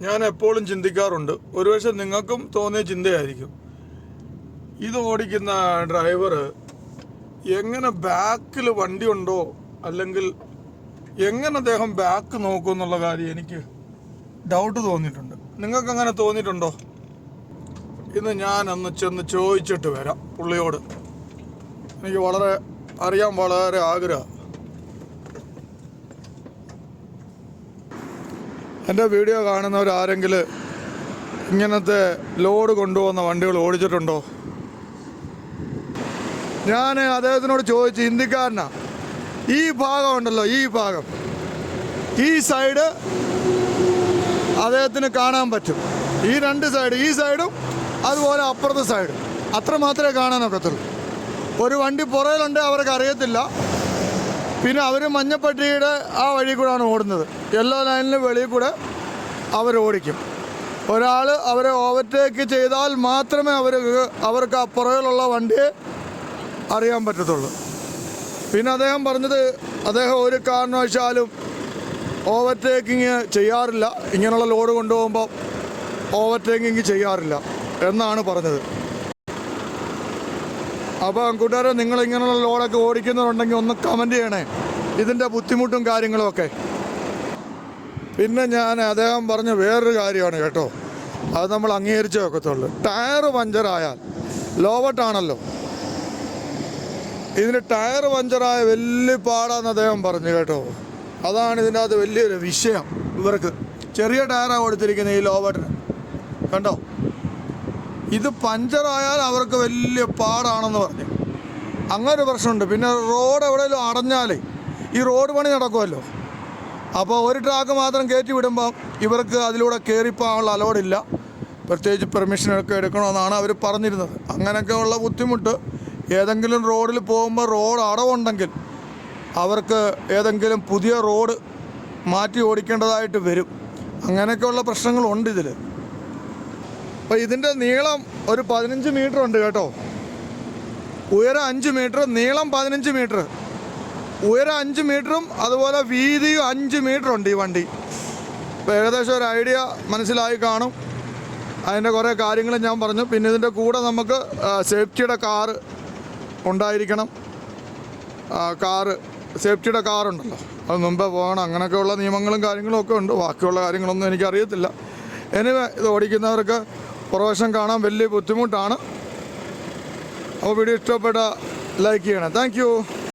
ഞാൻ എപ്പോഴും ചിന്തിക്കാറുണ്ട്. ഒരുപക്ഷെ നിങ്ങൾക്കും തോന്നിയ ചിന്തയായിരിക്കും. ഇത് ഓടിക്കുന്ന ഡ്രൈവർ എങ്ങനെ ബാക്കിൽ വണ്ടി ഉണ്ടോ? അല്ലെങ്കിൽ എങ്ങനെ അദ്ദേഹം ബാക്ക് നോക്കും എന്നുള്ള കാര്യം എനിക്ക് ഡൗട്ട് തോന്നിയിട്ടുണ്ട്. നിങ്ങൾക്ക് അങ്ങനെ തോന്നിയിട്ടുണ്ടോ? ഇന്ന് ഞാൻ അന്ന് ചെന്ന് ചോദിച്ചിട്ട് വരാം പുള്ളിയോട്. എനിക്ക് വളരെ അറിയാൻ വളരെ ആഗ്രഹം എന്റെ വീഡിയോ കാണുന്നവർ ആരെങ്കിലും ഇങ്ങനത്തെ ലോഡ് കൊണ്ടുപോകുന്ന വണ്ടികൾ ഓടിച്ചിട്ടുണ്ടോ? ഞാൻ അദ്ദേഹത്തിനോട് ചോദിച്ചു ഹിന്ദിക്കാരനാ? ഈ ഭാഗം ഉണ്ടല്ലോ ഈ ഭാഗം. ഈ സൈഡ് അദ്ദേഹത്തിന് കാണാൻ പറ്റും. ഈ രണ്ട് സൈഡ് ഈ സൈഡും അതുപോലെ അപ്പുറത്തെ സൈഡും അത്ര മാത്രമേ കാണാൻ ഒക്കത്തുള്ളൂ. ഒരു വണ്ടി പുറകിലുണ്ട് അവർക്ക് അറിയത്തില്ല. പിന്നെ അവർ മഞ്ഞപ്പട്ടിയുടെ ആ വഴി കൂടെയാണ് ഓടുന്നത്. യെല്ലോ ലൈനിന് വെളിയിൽ കൂടെ അവർ ഓടിക്കും. ഒരാൾ അവരെ ഓവർടേക്ക് ചെയ്താൽ മാത്രമേ അവർ അവർക്ക് ആ പുറകിലുള്ള വണ്ടിയെ അറിയാൻ പറ്റത്തുള്ളൂ. പിന്നെ അദ്ദേഹം പറഞ്ഞത് അദ്ദേഹം ഒരു കാരണവശാലും ഓവർടേക്കിങ് ചെയ്യാറില്ല. ഇങ്ങനെയുള്ള ലോഡ് കൊണ്ടുപോകുമ്പോൾ ഓവർടേക്കിങ് ചെയ്യാറില്ല എന്നാണ് പറഞ്ഞത്. അപ്പോൾ കൂട്ടുകാരെ നിങ്ങൾ ഇങ്ങനെയുള്ള ലോഡൊക്കെ ഓടിക്കുന്നുണ്ടെങ്കിൽ ഒന്ന് കമന്റ് ചെയ്യണേ. ഇതിന്റെ ബുദ്ധിമുട്ടും കാര്യങ്ങളുമൊക്കെ പിന്നെ ഞാൻ അദ്ദേഹം പറഞ്ഞ വേറൊരു കാര്യമാണ് കേട്ടോ. അത് നമ്മൾ അംഗീകരിച്ചേ ഒക്കത്തുള്ളൂ. ടയർ പഞ്ചറായാൽ ലോവട്ടാണല്ലോ ഇതിന് ടയർ പഞ്ചറായ വലിയ പാടാന്ന് അദ്ദേഹം പറഞ്ഞു കേട്ടോ. അതാണ് ഇതിന്റെ അകത്ത് വലിയൊരു വിഷയം. ഇവർക്ക് ചെറിയ ടയറാണ് കൊടുത്തിരിക്കുന്നത് ഈ ലോവട്ടിന് കണ്ടോ? ഇത് പഞ്ചറായാൽ അവർക്ക് വലിയ പാടാണെന്ന് പറഞ്ഞു. അങ്ങനെ പ്രശ്നമുണ്ട്. പിന്നെ റോഡ് എവിടെയെങ്കിലും അടഞ്ഞാലേ ഈ റോഡ് പണി നടക്കുമല്ലോ. അപ്പോൾ ഒരു ട്രാക്ക് മാത്രം കയറ്റി വിടുമ്പം ഇവർക്ക് അതിലൂടെ കയറിപ്പോകാനുള്ള അലോഡില്ല പ്രത്യേകിച്ച് പെർമിഷനൊക്കെ എടുക്കണമെന്നാണ് അവർ പറഞ്ഞിരുന്നത്. അങ്ങനെയൊക്കെയുള്ള ബുദ്ധിമുട്ട്. ഏതെങ്കിലും റോഡിൽ പോകുമ്പോൾ റോഡ് അടവുണ്ടെങ്കിൽ അവർക്ക് ഏതെങ്കിലും പുതിയ റോഡ് മാറ്റി ഓടിക്കേണ്ടതായിട്ട് വരും. അങ്ങനെയൊക്കെയുള്ള പ്രശ്നങ്ങളുണ്ട് ഇതിൽ അപ്പോൾ ഇതിന്റെ നീളം ഒരു പതിനഞ്ച് മീറ്റർ ഉണ്ട് കേട്ടോ. ഉയരം അഞ്ച് മീറ്റർ നീളം പതിനഞ്ച് മീറ്റർ. ഉയരം അഞ്ച് മീറ്ററും അതുപോലെ വീതിയും അഞ്ച് മീറ്റർ ഉണ്ട് ഈ വണ്ടി. അപ്പോൾ ഏകദേശം ഒരു ഐഡിയ മനസ്സിലായി കാണും. അതിന്റെ കുറേ കാര്യങ്ങൾ ഞാൻ പറഞ്ഞു. പിന്നെ ഇതിന്റെ കൂടെ നമുക്ക് സേഫ്റ്റിയുടെ കാറ് ഉണ്ടായിരിക്കണം. കാറ് സേഫ്റ്റിയുടെ കാറുണ്ടല്ലോ. അത് മുമ്പേ പോകണം. അങ്ങനെയൊക്കെയുള്ള നിയമങ്ങളും കാര്യങ്ങളും ഒക്കെ ഉണ്ട്. ബാക്കിയുള്ള കാര്യങ്ങളൊന്നും എനിക്കറിയത്തില്ല. എനിവേ ഇത് ഓടിക്കുന്നവർക്ക് പ്രവേശനം കാണാൻ വലിയ ബുദ്ധിമുട്ടാണ്. അപ്പോൾ വീഡിയോ ഇഷ്ടപ്പെട്ട ലൈക്ക് ചെയ്യണം. താങ്ക്